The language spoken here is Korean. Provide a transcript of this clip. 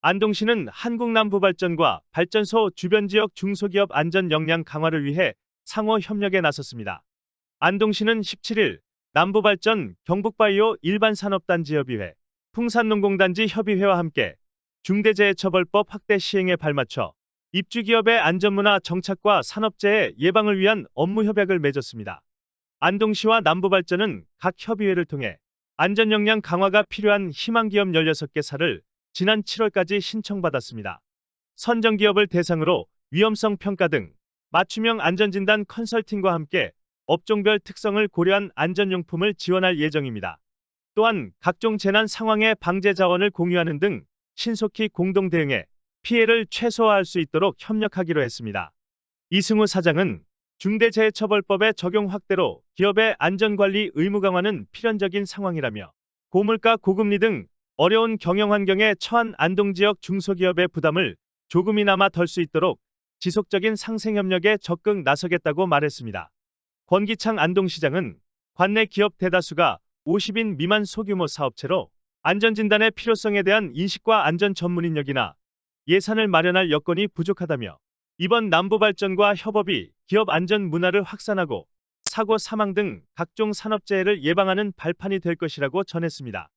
안동시는 한국남부발전과 발전소 주변 지역 중소기업 안전 역량 강화를 위해 상호 협력에 나섰습니다. 안동시는 17일 남부발전 경북바이오 일반산업단지협의회 풍산농공단지 협의회와 함께 중대재해처벌법 확대 시행에 발맞춰 입주기업의 안전문화 정착과 산업재해 예방을 위한 업무 협약을 맺었습니다. 안동시와 남부발전은 각 협의회를 통해 안전 역량 강화가 필요한 희망기업 16개 사를 지난 7월까지 신청받았습니다. 선정 기업을 대상으로 위험성 평가 등 맞춤형 안전진단 컨설팅과 함께 업종별 특성을 고려한 안전용품을 지원할 예정입니다. 또한 각종 재난 상황의 방제 자원을 공유하는 등 신속히 공동 대응해 피해를 최소화할 수 있도록 협력하기로 했습니다. 이승우 사장은 중대재해처벌법의 적용 확대로 기업의 안전관리 의무 강화는 필연적인 상황이라며 고물가 고금리 등 어려운 경영 환경에 처한 안동 지역 중소기업의 부담을 조금이나마 덜 수 있도록 지속적인 상생 협력에 적극 나서겠다고 말했습니다. 권기창 안동시장은 관내 기업 대다수가 50인 미만 소규모 사업체로 안전진단의 필요성에 대한 인식과 안전 전문인력이나 예산을 마련할 여건이 부족하다며 이번 남부발전과 협업이 기업 안전 문화를 확산하고 사고 사망 등 각종 산업재해를 예방하는 발판이 될 것이라고 전했습니다.